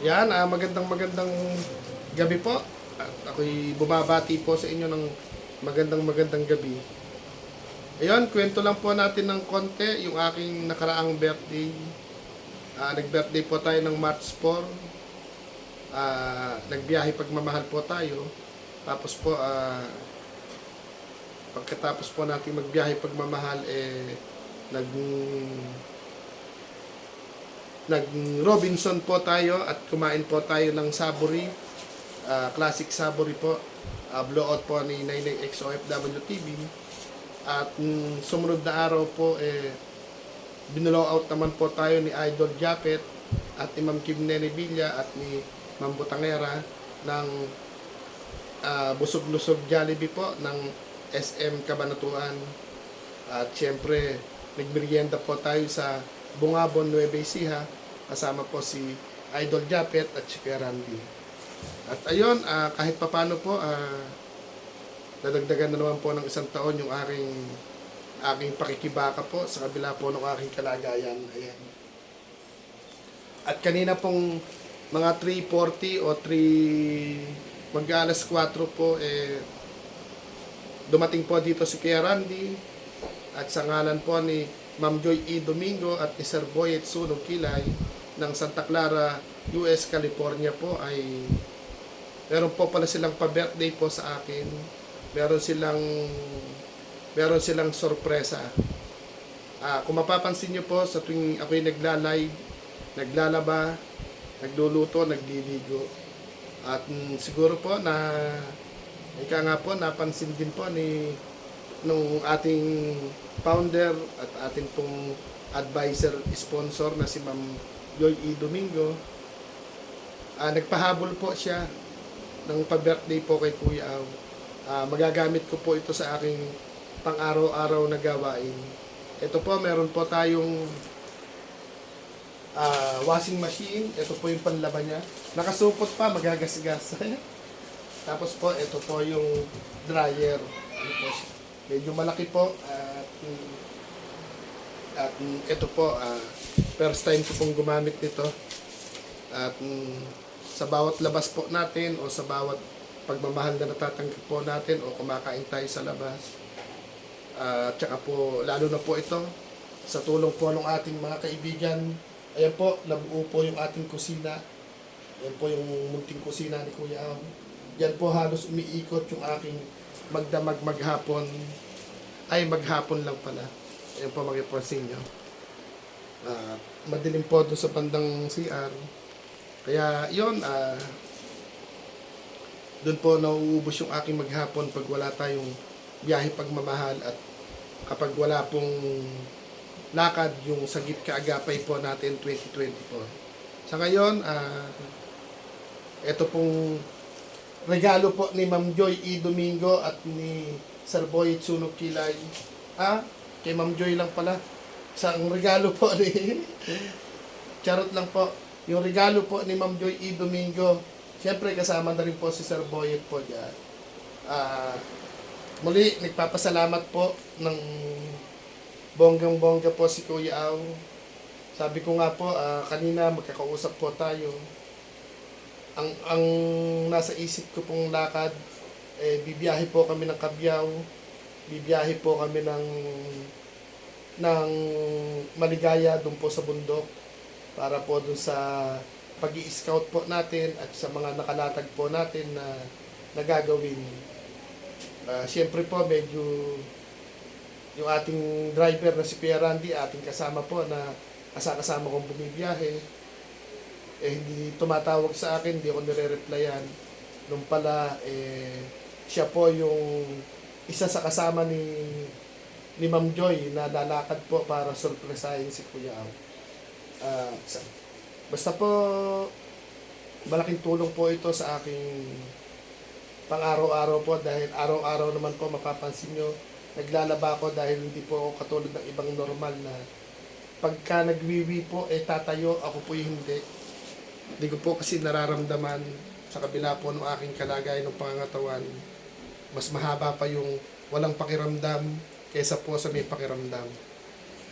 Yan, ah, magandang magandang gabi po. At ako'y bumabati po sa inyo ng magandang magandang gabi. Ayun, kwento lang po natin ng konti yung aking nakaraang birthday. Ah, nag-birthday po tayo ng March 4. Ah, nagbiyahe pagmamahal po tayo. Tapos po, ah, pagkatapos po natin magbiyahe pagmamahal, eh, nag nag Robinson po tayo at kumain po tayo ng saburi Ah, classic saburi po. Ah, blowout po ni 99X OFW TV at mm, sumunod na araw po eh binlow out naman po tayo ni Idol Japet at ni Ma'am Kim Nene Villa at ni Ma'am Butangera ng ah, busog-lusog Jollibee po ng SM Cabanatuan at syempre nagmerienda po tayo sa Bungabon Nueva Ecija kasama po si Idol Japet at si Kuya Randy. At ayun, ah, kahit papano po, ah, dadagdagan na naman po ng isang taon yung aking aking pakikibaka po sa kabila po ng aking kalagayan. Ayan. At kanina pong mga 3.40 o 3 mag alas 4 po eh dumating po dito si Kuya Randy at sa ngalan po ni Ma'am Joy E. Domingo at ni Sir Boyet Sunog Kilay ng Santa Clara, US, California po ay meron po pala silang pa-birthday po sa akin. Meron silang meron silang sorpresa. Ah, kung mapapansin niyo po sa tuwing ako'y nagla-live, naglalaba, nagluluto, nagliligo. At mm, siguro po na ika nga po napansin din po ni nung ating founder at ating pong advisor sponsor na si Ma'am Joy E. Domingo. Ah, nagpahabol po siya ng pa-birthday po kay Kuya Aw. Ah, magagamit ko po ito sa aking pang-araw-araw na gawain. Ito po, meron po tayong ah, washing machine. Ito po yung panlaban niya. Nakasupot pa, magagasgas. Tapos po, ito po yung dryer. Ano po siya? Medyo malaki po. At, at ito po, ah, first time ko pong gumamit nito. At mm, sa bawat labas po natin o sa bawat pagmamahal na natatanggap po natin o kumakain tayo sa labas. At tsaka po, lalo na po ito, sa tulong po ng ating mga kaibigan. Ayan po, nabuo po yung ating kusina. Ayan po yung munting kusina ni Kuya Am. Yan po halos umiikot yung aking magdamag maghapon. Ay, maghapon lang pala. Ayan po mag-ipansin nyo. Ah, madilim po doon sa bandang CR. Kaya yon ah doon po nauubos yung aking maghapon pag wala tayong biyahe pagmamahal at kapag wala pong lakad yung sagip kaagapay po natin 2024. Sa ngayon, ah ito pong regalo po ni Ma'am Joy E. Domingo at ni Sir Boy Tsunog Kilay. Ah, kay Ma'am Joy lang pala. Sa ang regalo po ni Charot lang po. Yung regalo po ni Ma'am Joy E. Domingo. Siyempre kasama na rin po si Sir Boyet po dyan. Ah, muli, nagpapasalamat po ng bonggang-bongga po si Kuya Aw. Sabi ko nga po, ah, kanina magkakausap po tayo. Ang ang nasa isip ko pong lakad, eh, bibiyahe po kami ng Kabyaw. Bibiyahe po kami ng ng Maligaya doon po sa bundok para po doon sa pag scout po natin at sa mga nakalatag po natin na nagagawin. Uh, Siyempre po, medyo yung ating driver na si Kuya Randy, ating kasama po na kasama kong bumibiyahe, eh hindi tumatawag sa akin, hindi ako nire-replyan. Nung pala, eh, siya po yung isa sa kasama ni ni Ma'am Joy na lalakad po para surpresahin si Kuya Aw. Sa- basta po, malaking tulong po ito sa aking pang-araw-araw po dahil araw-araw naman po mapapansin nyo, naglalaba ako dahil hindi po ako katulad ng ibang normal na pagka nagwiwi po, eh tatayo, ako po hindi. Hindi ko po kasi nararamdaman sa kabila po ng aking kalagayan ng pangangatawan. Mas mahaba pa yung walang pakiramdam kaysa po sa may pakiramdam.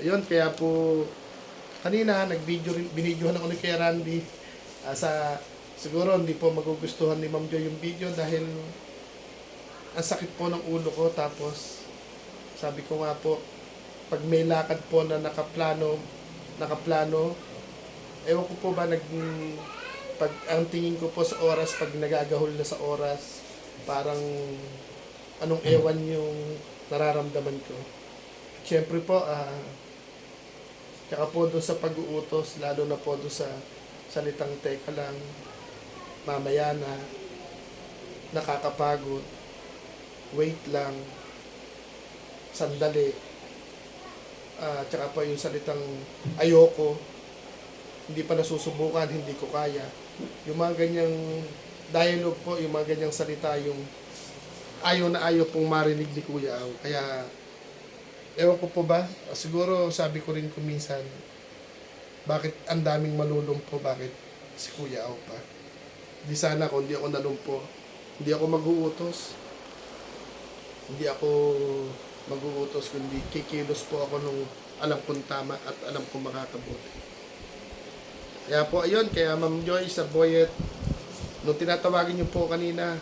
Ayun, kaya po kanina nag-video binidyohan ako ni Kuya Randy. Ah, sa siguro hindi po magugustuhan ni Ma'am Joy yung video dahil ang sakit po ng ulo ko tapos sabi ko nga po pag may lakad po na nakaplano nakaplano ewan ko po ba nag pag ang tingin ko po sa oras pag nagagahol na sa oras parang anong ewan yung nararamdaman ko. Siyempre po ah tsaka po doon sa pag-uutos lalo na po doon sa salitang teka lang mamaya na nakakapagod wait lang sandali. Ah tsaka pa yung salitang ayoko hindi pa nasusubukan hindi ko kaya. Yung mga ganyang dialogue po yung mga ganyang salita yung ayaw na ayaw pong marinig ni Kuya Aw. Kaya ewan ko po ba? Siguro sabi ko rin ko minsan bakit ang daming malulumpo bakit si Kuya Aw pa? Di sana kung hindi ako nalumpo. Hindi ako mag-uutos. Hindi ako mag-uutos kundi kikilos po ako nung alam kong tama at alam kong makakabuti. Kaya po ayun, kaya Ma'am Joy sa Boyet, nung tinatawagin niyo po kanina,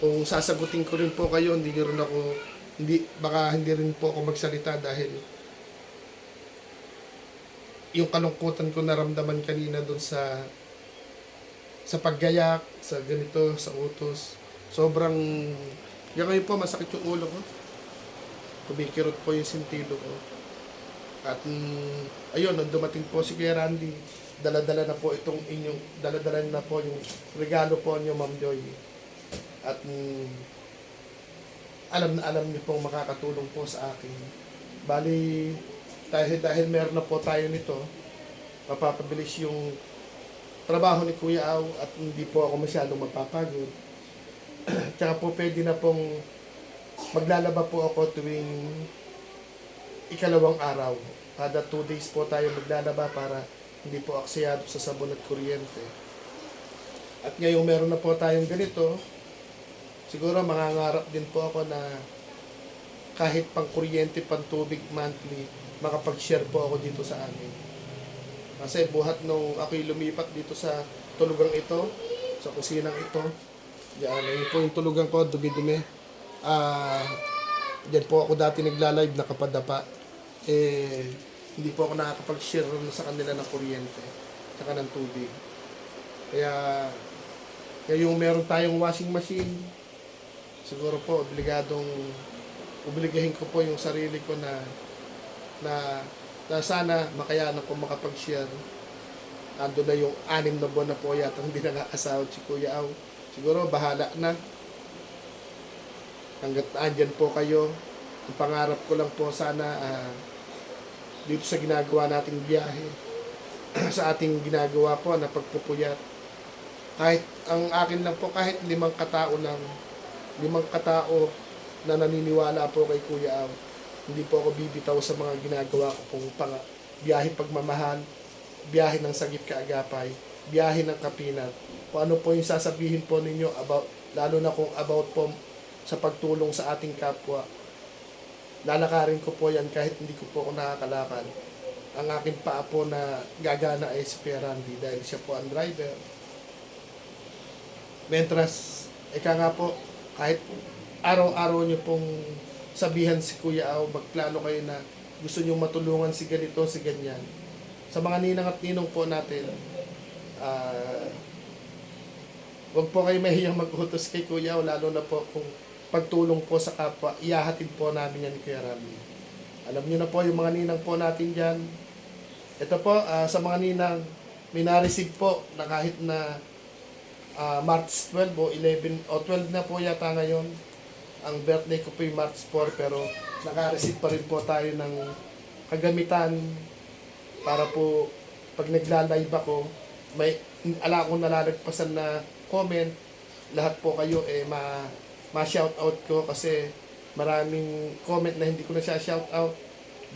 kung sasagutin ko rin po kayo, hindi rin ako, hindi, baka hindi rin po ako magsalita dahil yung kalungkutan ko naramdaman kanina doon sa sa paggayak, sa ganito, sa utos. Sobrang, yan ngayon po, masakit yung ulo ko. Kumikirot po yung sintilo ko. At mm, ayun, dumating po si Kuya Randy, dala-dala na po itong inyong, dala-dala na po yung regalo po niyo, Ma'am Joy. At mm, alam na alam niyo pong makakatulong po sa akin. Bali, dahil, dahil meron na po tayo nito, mapapabilis yung trabaho ni Kuya Aw at hindi po ako masyadong mapapagod. Tsaka po pwede na pong maglalaba po ako tuwing ikalawang araw. Kada 2 days po tayo maglalaba para hindi po aksayado sa sabon at kuryente. At ngayong meron na po tayong ganito, siguro mangangarap din po ako na kahit pang kuryente, pang tubig monthly, makapag-share po ako dito sa amin. Kasi buhat nung ako'y lumipat dito sa tulugang ito, sa kusinang ito, yan, ayun po yung tulugan ko, dumi-dumi. Ah, diyan po ako dati nagla-live nakapadapa. Eh, hindi po ako nakakapag-share sa kanila ng kuryente, saka ng tubig. Kaya, kaya yung meron tayong washing machine, siguro po, obligadong, obligahin ko po yung sarili ko na, na, na sana makayanan ko makapag-share. Ando na yung anim na buwan na po yata hindi nakakasahod si Kuya Aw. Siguro bahala na. Hanggat andyan po kayo, ang pangarap ko lang po sana ah, dito sa ginagawa nating biyahe, sa ating ginagawa po na pagpupuyat. Kahit ang akin lang po, kahit limang katao lang, limang katao na naniniwala po kay Kuya Aw, hindi po ako bibitaw sa mga ginagawa ko pong pang biyahe pagmamahal, biyahe ng sagip kaagapay, biyahe ng kapinat. Kung ano po yung sasabihin po ninyo about, lalo na kung about po sa pagtulong sa ating kapwa. Lalakarin ko po yan kahit hindi ko po ako nakakalakad. Ang aking paa po na gagana ay si Randy dahil siya po ang driver. Mentras, ika nga po, kahit araw-araw nyo pong sabihan si Kuya Aw, magplano kayo na gusto nyo matulungan si ganito, si ganyan. Sa mga ninang at ninong po natin, ah, Huwag po kayo mahiyang mag-utos kay Kuya o lalo na po kung pagtulong po sa kapwa, iyahatid po namin yan ni Kuya Rami. Alam niyo na po yung mga ninang po natin dyan. Ito po, ah, sa mga ninang, may na-receive po na kahit na ah, March 12 o 11 o 12 na po yata ngayon. Ang birthday ko po yung March 4 pero naka-receive pa rin po tayo ng kagamitan para po pag nagla-live ako, may ala akong nalalagpasan na comment, lahat po kayo eh ma ma shout out ko kasi maraming comment na hindi ko na siya shout out.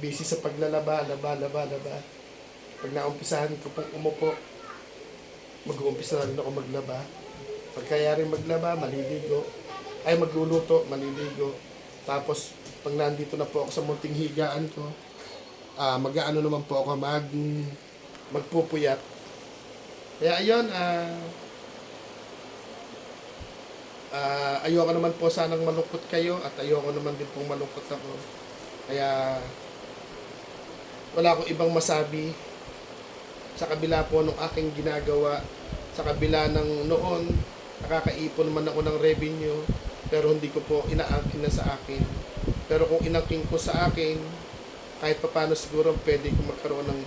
Busy sa paglalaba, laba, laba, laba. Pag naumpisahan ko pong umupo, mag-uumpisa na rin ako maglaba. Pag kaya rin maglaba, maliligo. Ay, magluluto, maliligo. Tapos, pag nandito na po ako sa munting higaan ko, ah mag-aano naman po ako mag magpupuyat Kaya ayun, ah ah, ayoko naman po sanang malungkot kayo at ayoko naman din pong malungkot ako. Kaya wala akong ibang masabi sa kabila po ng aking ginagawa, sa kabila ng noon, nakakaipon man ako ng revenue, pero hindi ko po inaangkin na sa akin. Pero kung inangkin ko sa akin, kahit papano siguro pwede ko magkaroon ng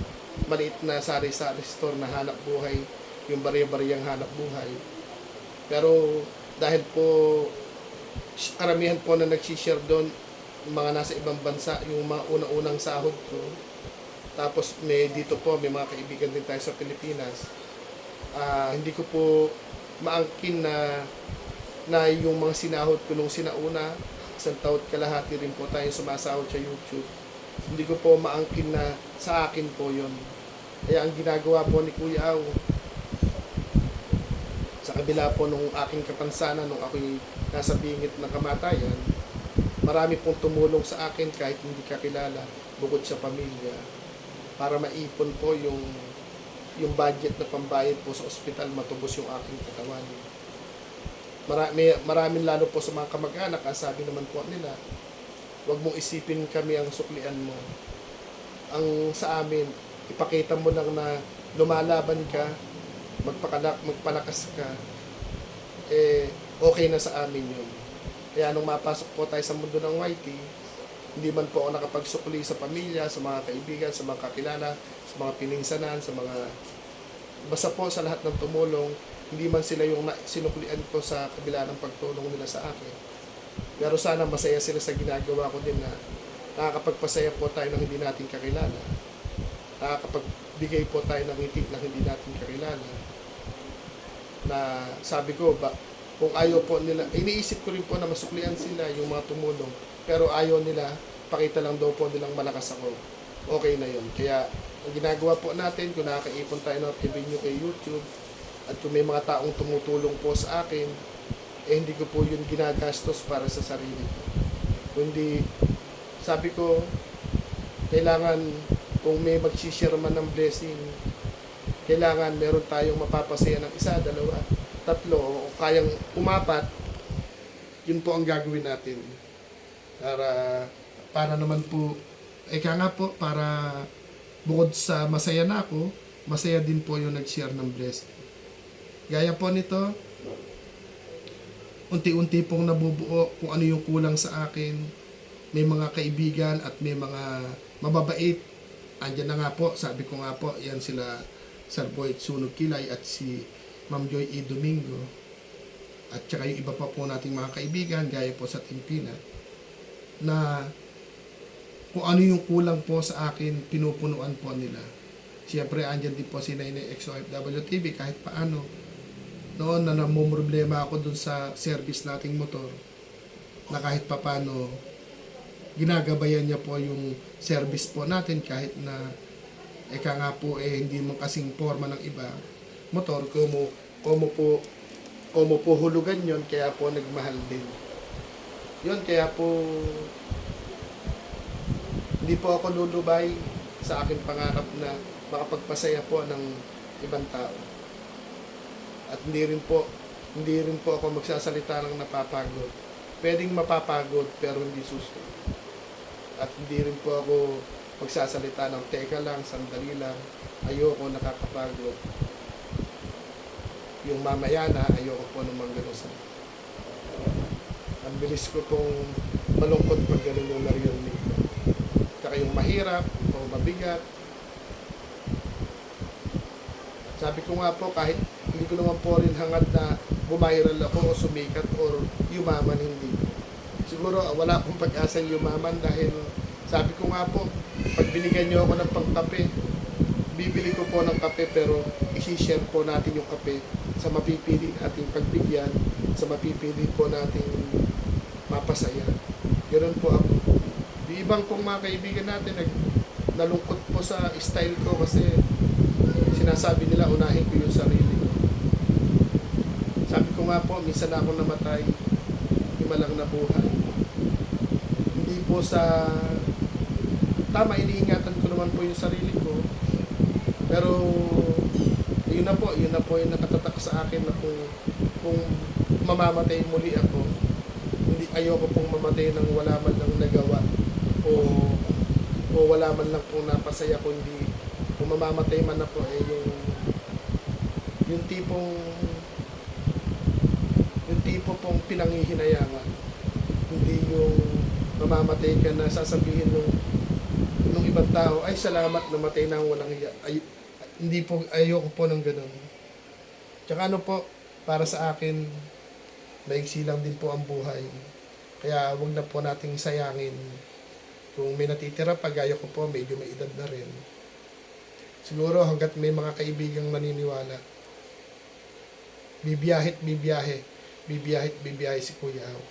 maliit na sari-sari store na hanap buhay, yung bariya-bariyang hanap buhay. Pero dahil po karamihan po na nagsishare doon, mga nasa ibang bansa, yung mga una-unang sahod ko, tapos may dito po, may mga kaibigan din tayo sa Pilipinas. Ah, hindi ko po maangkin na na yung mga sinahod ko nung sinauna, isang taon kalahati rin po tayo sumasahod sa YouTube. Hindi ko po maangkin na sa akin po yon. Kaya ang ginagawa po ni Kuya Au, sa kabila po nung aking kapansanan, nung ako'y nasa bingit ng kamatayan, marami pong tumulong sa akin kahit hindi kakilala, bukod sa pamilya para maipon po yung yung budget na pambayad po sa ospital matubos yung aking katawan. Marami, maraming lalo po sa mga kamag-anak, ang sabi naman po nila, huwag mong isipin kami ang suklian mo. Ang sa amin, ipakita mo lang na lumalaban ka, magpakalak, magpalakas ka, eh, okay na sa amin yun. Kaya nung mapasok po tayo sa mundo ng YT, hindi man po ako nakapagsukli sa pamilya, sa mga kaibigan, sa mga kakilala, sa mga pininsanan, sa mga basta po sa lahat ng tumulong, hindi man sila yung na- sinuklian ko sa kabila ng pagtulong nila sa akin. Pero sana masaya sila sa ginagawa ko din na nakakapagpasaya po tayo ng hindi natin kakilala. Nakakapagbigay po tayo ng ngiti ng hindi natin kakilala. Na sabi ko, ba, kung ayaw po nila, iniisip ko rin po na masuklian sila yung mga tumulong. Pero ayaw nila, pakita lang daw po nilang malakas ako. Okay na yun. Kaya, ang ginagawa po natin, kung nakakaipon tayo ng revenue kay YouTube, at kung may mga taong tumutulong po sa akin, eh hindi ko po yun ginagastos para sa sarili ko. Kundi, sabi ko, kailangan, kung may mag-share man ng blessing, kailangan meron tayong mapapasaya ng isa, dalawa, tatlo, o kayang umapat, yun po ang gagawin natin. Para, para naman po, eka nga po, para bukod sa masaya na ako, masaya din po yung nag-share ng blessing. Gaya po nito, unti-unti pong nabubuo kung ano yung kulang sa akin. May mga kaibigan at may mga mababait. Andyan na nga po, sabi ko nga po, yan sila Sir Boyd Sunog Kilay at si Ma'am Joy E. Domingo. At saka yung iba pa po nating mga kaibigan, gaya po sa Timpina, na kung ano yung kulang po sa akin, pinupunuan po nila. Siyempre, andyan din po si Nainay XOFW TV kahit paano. Noon na namumroblema ako dun sa service nating motor na kahit papano ginagabayan niya po yung service po natin kahit na eka nga po eh hindi mo kasing forma ng iba motor kumo kumo po kumo po hulugan yon kaya po nagmahal din yun kaya po hindi po ako lulubay sa aking pangarap na makapagpasaya po ng ibang tao at hindi rin po hindi rin po ako magsasalita ng napapagod pwedeng mapapagod pero hindi susunod at hindi rin po ako magsasalita ng teka lang, sandali lang, ayoko nakakapagod. Yung mamaya na, ayoko po naman ganun salita. Ang bilis ko pong malungkot pag ganun yung naririnig ko. Tsaka yung mahirap o mabigat. Sabi ko nga po, kahit hindi ko naman po rin hangad na bumiral ako o sumikat or yumaman hindi siguro ah, wala akong pag-asa yumaman dahil sabi ko nga po, pag binigyan nyo ako ng pangkape, bibili ko po ng kape pero isi-share po natin yung kape sa mapipili nating pagbigyan, sa mapipili po nating mapasaya. Ganun po ako. Di ibang pong mga kaibigan natin, nag, nalungkot po sa style ko kasi sinasabi nila unahin ko yung sarili ko. Sabi ko nga po, minsan na ako namatay, lima lang na buhay. Hindi po sa tama iniingatan ko naman po yung sarili ko. Pero yun na po, yun na po yung nakatatak sa akin na kung, kung mamamatay muli ako, ayoko pong mamatay nang wala man lang nagawa o o wala man lang pong napasaya kundi kung mamamatay man ako eh yung yung tipong yung tipo pong pinangihinayangan hindi yung mamamatay ka na sasabihin nung nung ibang tao ay salamat namatay na ang walang hiya. Ay, hindi po ayoko po ng ganun. Tsaka ano po para sa akin maigsi lang din po ang buhay kaya wag na po nating sayangin kung may natitira pa gaya ko po medyo may edad na rin siguro hanggat may mga kaibigang naniniwala bibiyahit bibiyahe bibiyahit bibiyahe si Kuya Au.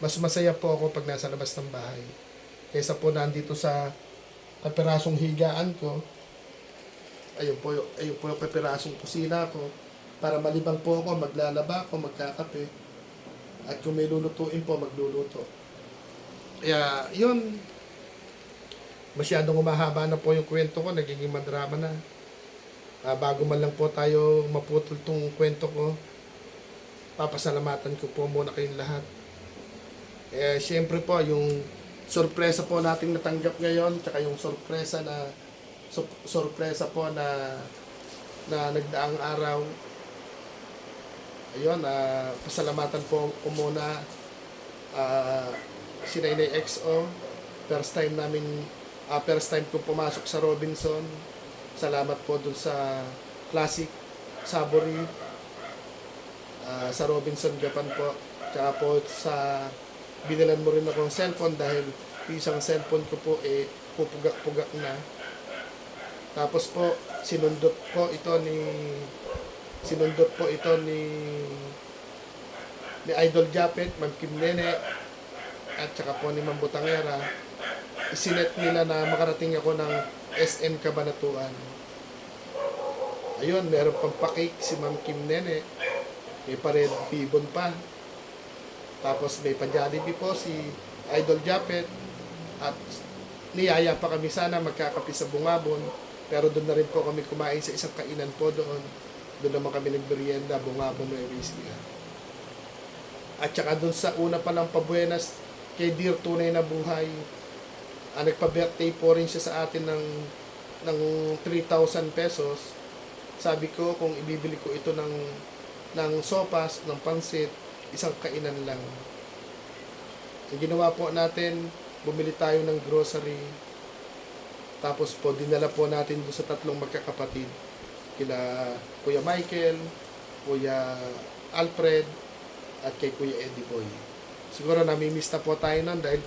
Mas masaya po ako pag nasa labas ng bahay. Kaysa po nandito sa kapirasong higaan ko. Ayun po, ayun po yung kapirasong kusina ko. Para malibang po ako, maglalaba ako, magkakape. At kung may lulutuin po, magluluto. Kaya, yun. Masyadong umahaba na po yung kwento ko, nagiging madrama na. Ah, bago man lang po tayo maputol tong kwento ko, papasalamatan ko po muna kayong lahat. Eh, siyempre po, yung sorpresa po nating natanggap ngayon, tsaka yung sorpresa na so- sorpresa po na na nagdaang araw. Ayun, ah, pasalamatan po ko muna ah, si Nainay XO. First time namin, ah, first time ko pumasok sa Robinson. Salamat po dun sa Classic Sabori Ah, sa Robinson Japan po. Tsaka po sa binilan mo rin akong cellphone dahil isang cellphone ko po eh pupugak-pugak na. Tapos po sinundot po ito ni sinundot po ito ni ni Idol Japet, Ma'am Kim Nene at saka po ni Ma'am Butangera. Isinet nila na makarating ako ng SM Cabanatuan. Ayun, meron pang pa-cake si Ma'am Kim Nene. May pa-red ribbon pa. Tapos may pa-Jollibee po si Idol Japet. At niyaya pa kami sana magkakapi sa Bungabon. Pero doon na rin po kami kumain sa isang kainan po doon. Doon naman kami nagmerienda, Bungabon, Nueva Ecija. At saka doon sa una pa lang pabuenas kay Dear Tunay na Buhay. Ah, nagpa-birthday po rin siya sa atin ng ng 3,000 pesos. Sabi ko kung ibibili ko ito ng ng sopas, ng pansit, isang kainan lang. Ang ginawa po natin, bumili tayo ng grocery. Tapos po, dinala po natin doon sa tatlong magkakapatid. Kila Kuya Michael, Kuya Alfred, at kay Kuya Eddie Boy. Siguro namimiss na po tayo nun dahil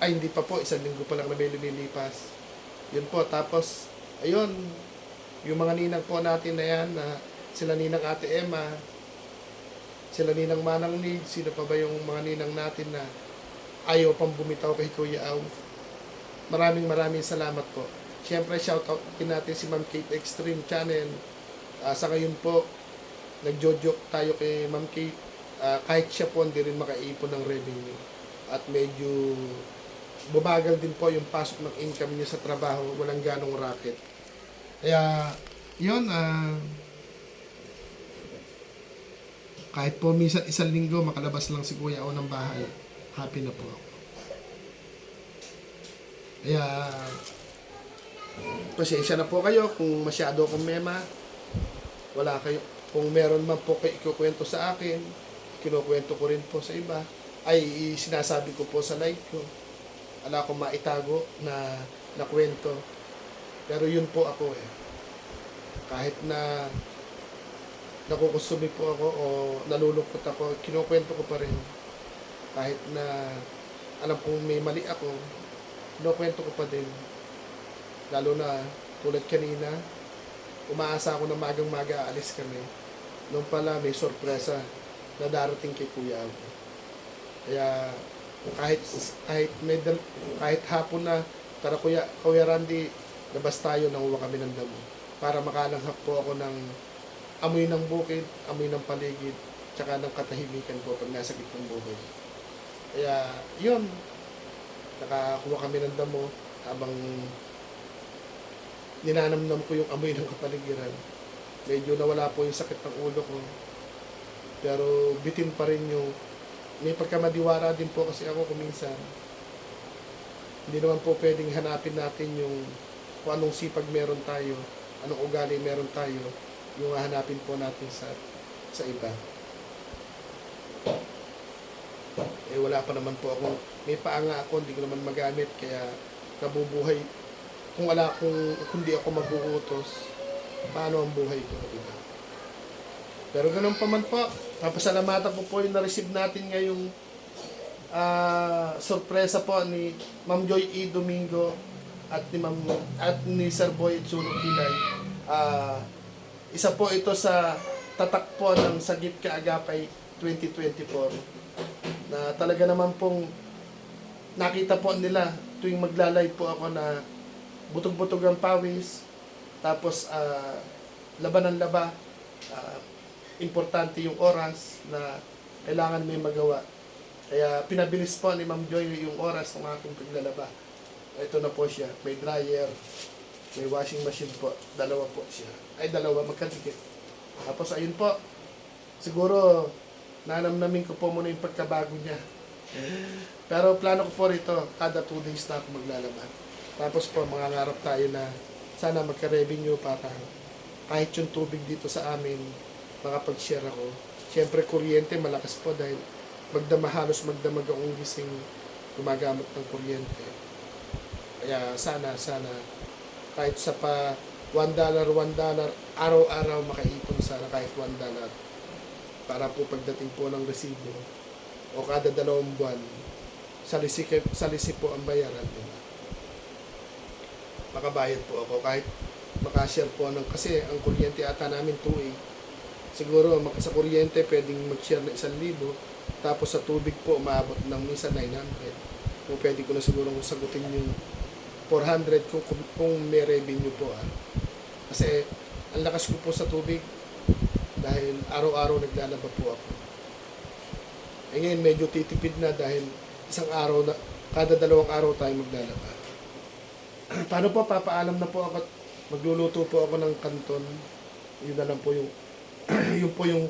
ay hindi pa po, isang linggo pa lang na may lumilipas. Yun po, tapos ayun, yung mga ninang po natin na yan, na sila ninang Ate Emma, sila ninang Manang Nid, sino pa ba yung mga ninang natin na ayaw pang bumitaw kay Kuya Aw. Maraming maraming salamat po. Siyempre, shoutout din natin si Ma'am Kate Extreme Channel. Ah, sa ngayon po, nagjojoke tayo kay Ma'am Kate. Ah, kahit siya po hindi rin makaipon ng revenue. At medyo bumagal din po yung pasok ng income niya sa trabaho. Walang ganong racket. Kaya, yun, ah, kahit po minsan isang linggo makalabas lang si Kuya O ng bahay, happy na po ako. Kaya, pasensya na po kayo kung masyado akong mema. Wala kayo, kung meron man po kayo ikukwento sa akin, kinukwento ko rin po sa iba, ay sinasabi ko po sa live ko. Wala akong maitago na, na kwento. Pero yun po ako eh. Kahit na nakukusumi po ako o nalulungkot ako, kinukwento ko pa rin. Kahit na alam kong may mali ako, kinukwento ko pa din. Lalo na tulad kanina, umaasa ako na magang-maga aalis kami. Noong pala may sorpresa na darating kay Kuya Alvo. Kaya kahit kahit may dal- kahit hapon na tara Kuya Kuya Randy labas tayo nang uwa kami ng damo para makalanghap po ako ng amoy ng bukid, amoy ng paligid, tsaka ng katahimikan po pag nasa gitnang bukid. Kaya, yun. Nakakuha kami ng damo habang ninanamnam ko yung amoy ng kapaligiran. medyo nawala po yung sakit ng ulo ko. Pero bitin pa rin yung may pagkamadiwara din po kasi ako kuminsan. Hindi naman po pwedeng hanapin natin yung kung anong sipag meron tayo, anong ugali meron tayo, yung hahanapin po natin sa sa iba. Eh wala pa naman po ako, may paanga ako, hindi ko naman magamit, kaya nabubuhay. Kung wala kung, kung di ako mag-uutos, paano ang buhay ko, di? Pero ganun pa man po, papasalamatan ko po yung na-receive natin ngayong ah sorpresa po ni Ma'am Joy E. Domingo at ni Ma'am at ni Sir Boy Tsuno Kilay. Ah, isa po ito sa tatak po ng Sagip Kaagapay 2024 na talaga naman pong nakita po nila tuwing maglalay po ako na butog-butog ang pawis tapos ah, laban ng laba ah, importante yung oras na kailangan may magawa. Kaya pinabilis po ni Ma'am Joy yung oras ng aking paglalaba. Ito na po siya may dryer may washing machine po dalawa po siya. Ay dalawa magkadikit. Tapos ayun po siguro nanamnamin ko po muna yung pagkabago niya. Pero plano ko po rito kada 2 days na ako maglalaban tapos po mga ngarap tayo na sana magka-revenue para kahit yung tubig dito sa amin makapag-share ako. Siyempre, kuryente, malakas po dahil magdama halos magdamag akong gising gumagamit ng kuryente. Kaya sana, sana, kahit sa pa 1 dollar, 1 dollar, araw-araw makaipon sana kahit 1 dollar. Para po pagdating po ng resibo o kada dalawang buwan, salisi, salisi po ang bayaran. Diba? Makabayad po ako kahit makashare po ng kasi ang kuryente ata namin 2 siguro sa kuryente pwedeng mag-share na isang libo. Tapos sa tubig po umabot ng minsan 900 kung pwede ko na siguro sagutin yung 400 kung, kung, kung may revenue po ah. kasi ang lakas ko po sa tubig. Dahil araw-araw naglalaba po ako. Eh ngayon medyo titipid na dahil isang araw na kada dalawang araw tayo maglalaba paano po papaalam na po ako magluluto po ako ng kanton yun na lang po yung yun po yung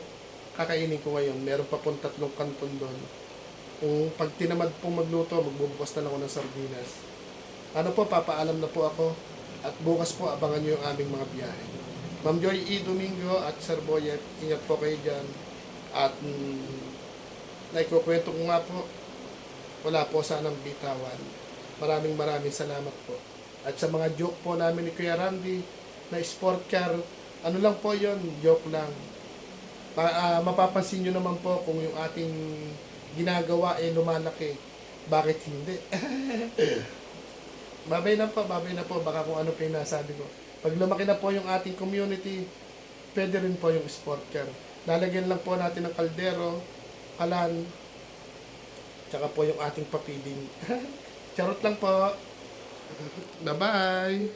kakainin ko ngayon. Meron pa pong tatlong kanton doon. Kung pag tinamad pong magluto, magbubukas na lang ako ng sardinas. Ano po, papaalam na po ako. At bukas po, abangan nyo yung aming mga biyahe. Ma'am Joy E. Domingo at Sir Boyet, ingat po kayo dyan. At mm, naikukwento ko nga po, wala po sanang bitawan. Maraming maraming salamat po. At sa mga joke po namin ni Kuya Randy na sport car, ano lang po yon joke lang. Pa, ah, mapapansin nyo naman po kung yung ating ginagawa ay lumalaki. Bakit hindi? babay na po, babay na po. Baka kung ano pa yung nasabi ko. Pag lumaki na po yung ating community, pwede rin po yung sport car. Lalagyan lang po natin ng kaldero, kalan, tsaka po yung ating papiding. Charot lang po. Bye-bye!